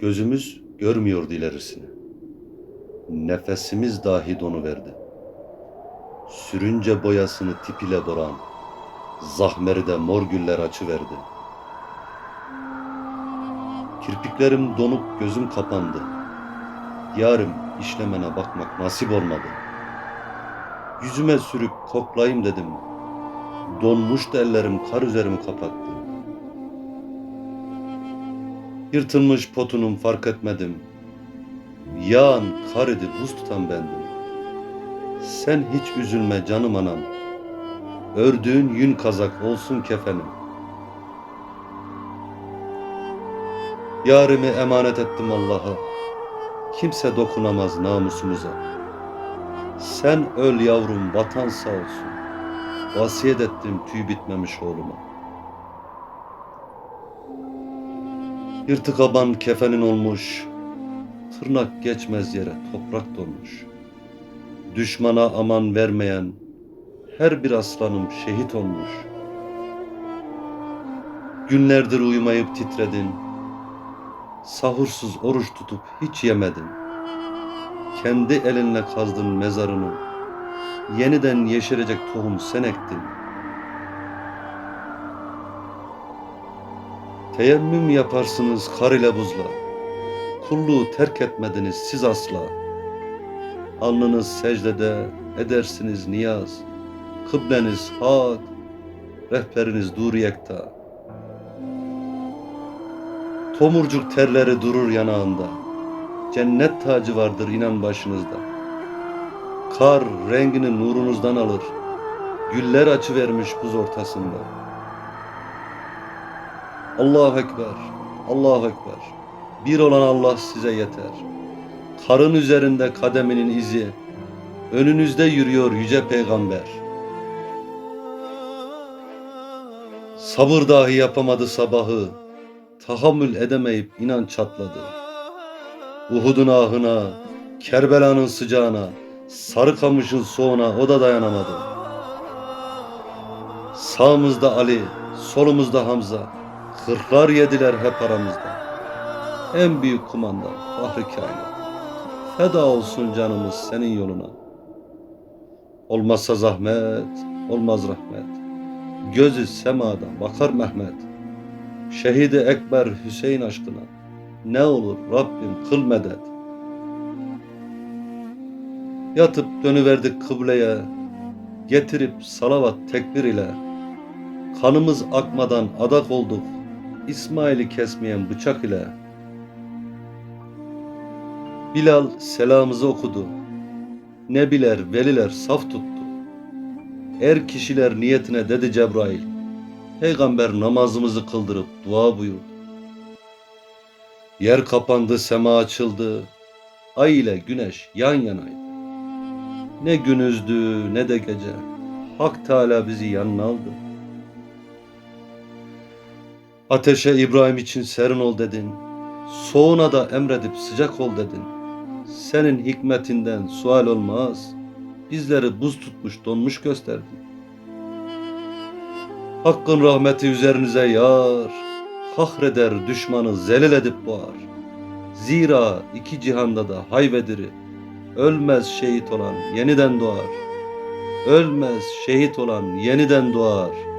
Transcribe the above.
Gözümüz görmüyordu ilerisini. Nefesimiz dahi donu verdi. Sürünce boyasını tipiyle boran, zahmeri de mor güller açıverdi. Kirpiklerim donup gözüm kapandı. Yarım işlemene bakmak nasip olmadı. Yüzüme sürüp koklayayım dedim. Donmuştu ellerim kar üzerimi kapattı. Yırtılmış potunum fark etmedim. Yağan kar idi buz tutan bendim. Sen hiç üzülme canım anam. Ördüğün yün kazak olsun kefenim. Yarimi emanet ettim Allah'a. Kimse dokunamaz namusumuza. Sen öl yavrum vatan sağ olsun. Vasiyet ettim tüy bitmemiş oğluma. Yırtık aban kefenin olmuş. Tırnak geçmez yere toprak dolmuş. Düşmana aman vermeyen her bir aslanım şehit olmuş. Günlerdir uyumayıp titredin. Sahursuz oruç tutup hiç yemedin. Kendi elinle kazdın mezarını. Yeniden yeşerecek tohum sen ektin. Teyemmüm yaparsınız kar ile buzla. Kulluğu terk etmediniz siz asla. Alnınız secdede edersiniz niyaz. Kıbleniz hak, rehberiniz dur yekta. Tomurcuk terleri durur yanağında. Cennet tacı vardır inan başınızda. Kar rengini nurunuzdan alır. Güller açıvermiş buz ortasında. Allahu Ekber, Allahu Ekber. Bir olan Allah size yeter. Karın üzerinde kademinin izi, önünüzde yürüyor yüce peygamber. Sabır dahi yapamadı sabahı, tahammül edemeyip inan çatladı. Uhud'un ahına, Kerbela'nın sıcağına, Sarıkamış'ın soğuna o da dayanamadı. Sağımızda Ali, solumuzda Hamza, kırklar yediler hep aramızda. En büyük kumandan Fahri Kainat. Feda olsun canımız senin yoluna. Olmazsa zahmet, olmaz rahmet. Gözü semada bakar Mehmet. Şehidi Ekber Hüseyin aşkına. Ne olur Rabbim kıl medet. Yatıp dönüverdik kıbleye. Getirip salavat tekbir ile. Kanımız akmadan adak olduk. İsmail'i kesmeyen bıçak ile. Bilal selamımızı okudu. Nebiler, veliler saf tuttu. Er kişiler niyetine dedi Cebrail. Peygamber namazımızı kıldırıp dua buyurdu. Yer kapandı, sema açıldı. Ay ile güneş yan yanaydı. Ne günüzdü ne de gece. Hak Teala bizi yanına aldı. Ateşe İbrahim için serin ol dedin. Soğuna da emredip sıcak ol dedin. Senin hikmetinden sual olmaz. Bizleri buz tutmuş donmuş gösterdin. Hakkın rahmeti üzerinize yağar. Kahreder düşmanı zelil edip boğar. Zira iki cihanda da hayvediri. Ölmez şehit olan yeniden doğar. Ölmez şehit olan yeniden doğar.''